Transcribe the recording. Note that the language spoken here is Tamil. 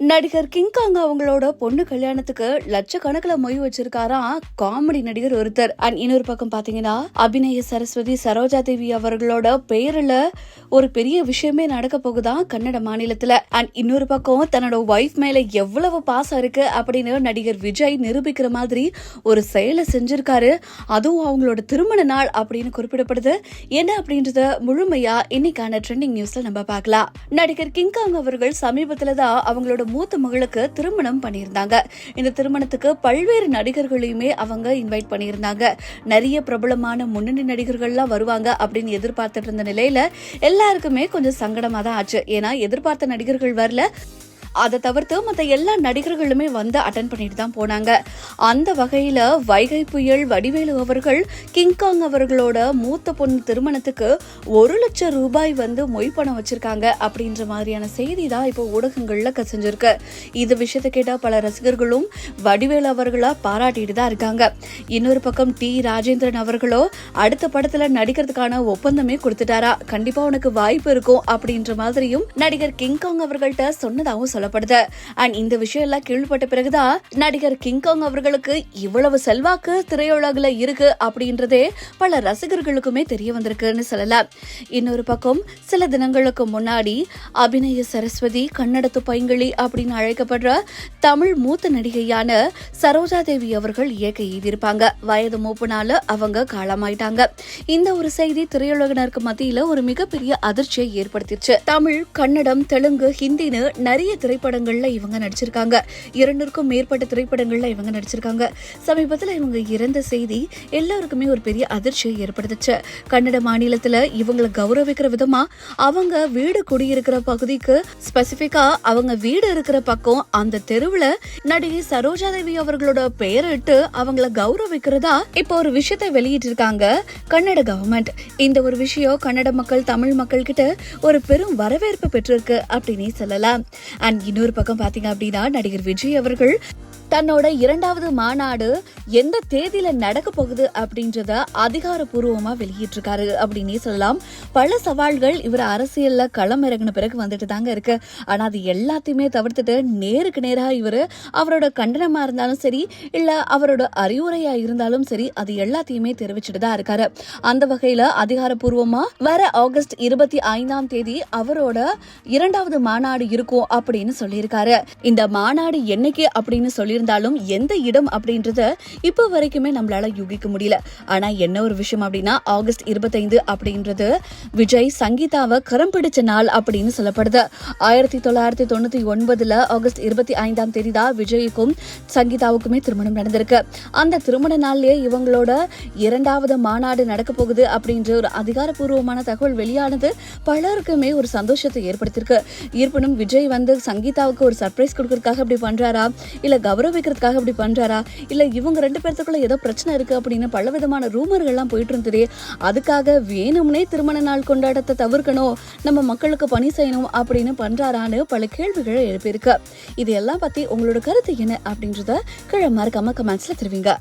நடிகர் கிங்காங் அவங்களோட பொண்ணு கல்யாணத்துக்கு லட்சக்கணக்கில் மொய் வச்சிருக்காராம் காமெடி நடிகர் ஒருத்தர். அண்ட் இன்னொரு பக்கம் பாத்தீங்கன்னா அபிநய சரஸ்வதி சரோஜா தேவி அவர்களோட பெயரில் ஒரு பெரிய விஷயமே நடக்க போகுதான் கன்னட மாநிலத்துல. அண்ட் இன்னொரு பக்கம் தன்னோட ஒய்ஃப் மேல எவ்வளவு பாசம் இருக்கு அப்படின்னு நடிகர் விஜய் நிரூபிக்கிற மாதிரி ஒரு செயலை செஞ்சிருக்காரு. அதுவும் அவங்களோட திருமண நாள் அப்படின்னு குறிப்பிடப்படுது. என்ன அப்படின்றத முழுமையா இன்னைக்கான ட்ரெண்டிங் நியூஸ்ல நம்ம பார்க்கலாம். நடிகர் கிங்காங் அவர்கள் சமீபத்துல தான் அவங்களோட மூத்த மகளுக்கு திருமணம் பண்ணியிருந்தாங்க. இந்த திருமணத்துக்கு பல்வேறு நடிகர்களையுமே அவங்க இன்வைட் பண்ணியிருந்தாங்க. நிறைய பிரபலமான முன்னணி நடிகர்கள்லாம் வருவாங்க அப்படின்னு எதிர்பார்த்துட்டு இருந்த நிலையில எல்லாருக்குமே கொஞ்சம் சங்கடமா தான் ஆச்சு. ஏன்னா எதிர்பார்த்த நடிகர்கள் வரல. அதை தவிர்த்து மற்ற எல்லா நடிகர்களுமே வந்து அட்டன் பண்ணிட்டு தான் போனாங்க. அந்த வகையில வைகை புயல் வடிவேலு அவர்கள் கிங்காங் அவர்களோட மூத்த பொண்ணு திருமணத்துக்கு ஒரு லட்சம் ரூபாய் வந்து மொய் பணம் வச்சிருக்காங்க அப்படின்ற மாதிரியான செய்தி தான் இப்போ ஊடகங்கள்ல கசிஞ்சிருக்கு. இது விஷயத்தை கேட்டால் பல ரசிகர்களும் வடிவேலு அவர்களா பாராட்டிட்டு தான் இருக்காங்க. இன்னொரு பக்கம் டி ராஜேந்திரன் அவர்களோ அடுத்த படத்துல நடிக்கிறதுக்கான ஒப்பந்தமே கொடுத்துட்டாரா? கண்டிப்பா உனக்கு வாய்ப்பு இருக்கும் அப்படின்ற மாதிரியும் நடிகர் கிங்காங் அவர்கள்ட்ட சொன்னதாகவும் சொல்லப்படுது. அண்ட் இந்த விஷயம் எல்லாம் கேள்விப்பட்ட பிறகுதான் நடிகர் கிங்காங் அவர்களுக்கு இவ்வளவு செல்வாக்கு திரையுலகில் இருக்கு அப்படின்றதே பல ரசிகர்களுக்குமே தெரிய வந்திருக்குன்னு சொல்லலாம். இன்னொரு பக்கம் சில தினங்களுக்கு முன்னாடி அபிநய சரஸ்வதி கன்னடத்து பைங்கிளி அப்படின்னு அழைக்கப்படுற தமிழ் மூத்த நடிகையான சரோஜா தேவி அவர்கள் இயக்க எழுதியிருப்பாங்க வயது மூப்புனால அவங்க காலமாயிட்டாங்க. இந்த ஒரு செய்தி திரையுலகினருக்கு மத்தியில ஒரு மிகப்பெரிய அதிர்ச்சியை ஏற்படுத்திடுச்சு தமிழ் கன்னடம் தெலுங்கு ஹிந்தின்னு நிறைய திரை திரைப்படங்கள்ல இவங்க நடிச்சிருக்காங்க. இரண்டுக்கும் மேற்பட்ட திரைப்படங்கள்ல இவங்க நடிச்சிருக்காங்க. சமீபத்துல இவங்க இறந்த செய்தி எல்லாருக்குமே ஒரு பெரிய அதிர்ச்சியை ஏற்படுத்துச்சு. கன்னட மாநிலத்துல இவங்களை கௌரவிக்கிற விதமா அவங்க வீடு குடியிருக்கிற பகுதிக்கு ஸ்பெசிபிக்கா அவங்க வீடு இருக்கிற பக்கம் அந்த தெருவுல நடிகை சரோஜா தேவி அவர்களோட பெயரிட்டு அவங்கள கௌரவிக்கிறதா இப்போ ஒரு விஷயத்தை வெளியிட்டு இருக்காங்க கன்னட கவர்மெண்ட் இந்த ஒரு விஷயம் கன்னட மக்கள் தமிழ் மக்கள் கிட்ட ஒரு பெரும் வரவேற்பு பெற்றிருக்கு அப்படின்னே சொல்லலாம். அண்ட் இன்னொரு பக்கம் பாத்தீங்க அப்படின்னா நடிகர் விஜய் அவர்கள் தன்னோட இரண்டாவது மாநாடு எந்த தேதியில நடக்க போகுது அப்படின்றத அதிகாரப்பூர்வமா வெளியிட்டிருக்காரு அப்படின்னே சொல்லலாம். பல சவால்கள் இவர் அரசியல்ல களம் இறங்கின பிறகு வந்துட்டு தாங்க இருக்கு. ஆனா அது எல்லாத்தையுமே தவிர்த்துட்டு நேருக்கு நேராக இவர் அவரோட கண்டனமா இருந்தாலும் சரி இல்ல அவரோட அறிவுரையா இருந்தாலும் சரி அது எல்லாத்தையுமே தெரிவிச்சுட்டு தான் இருக்காரு. அந்த வகையில அதிகாரப்பூர்வமா வர ஆகஸ்ட் இருபத்தி ஐந்தாம் தேதி அவரோட இரண்டாவது மாநாடு இருக்கும் அப்படின்னு சொல்லியிருக்காரு. இந்த மாநாடு என்னைக்கு அப்படின்னு சொல்லி இருந்தாலும் எந்த இடம் அப்படின்றத இப்போ வரைக்குமே நம்மளால யூகிக்க முடியல. ஆனா என்ன ஒரு விஷயம் அப்படின்னா ஆகஸ்ட் இருபத்தைந்து அப்படின்றது விஜய் சங்கீதாவை கரம் பிடிச்ச நாள் அப்படின்னு சொல்லப்படுது. ஆயிரத்தி தொள்ளாயிரத்தி தொண்ணூத்தி ஒன்பதுல ஆகஸ்ட் இருபத்தி ஐந்தாம் தேதி தான் விஜய்க்கும் சங்கீதாவுக்குமே திருமணம் நடந்திருக்கு. அந்த திருமண நாள்லயே இவங்களோட இரண்டாவது மாநாடு நடக்க போகுது அப்படின்ற ஒரு அதிகாரப்பூர்வமான தகவல் வெளியானது பலருக்குமே ஒரு சந்தோஷத்தை ஏற்படுத்தியிருக்கு. இருப்பினும் விஜய் வந்து சங்கீதாவுக்கு ஒரு சர்ப்ரைஸ் கொடுக்கறதுக்காக அப்படி பண்றாரா? இல்ல கௌரவ கௌரவிக்கிறதுக்காக அப்படி பண்றாரா? இல்ல இவங்க ரெண்டு பேர்த்துக்குள்ள ஏதோ பிரச்சனை இருக்கு அப்படின்னு பல விதமான ரூமர்கள்லாம் போயிட்டு இருந்ததே. அதுக்காக வேணும்னே திருமண நாள் கொண்டாட்டத்தை தவிர்க்கணும். நம்ம மக்களுக்கு பணி செய்யணும் அப்படின்னு பண்றாரான்னு பல கேள்விகளை எழுப்பியிருக்கு. இது எல்லாம் பத்தி உங்களோட கருத்து என்ன அப்படின்றத கீழே மறக்காம கமெண்ட்ஸ்ல தெரிவிங்க.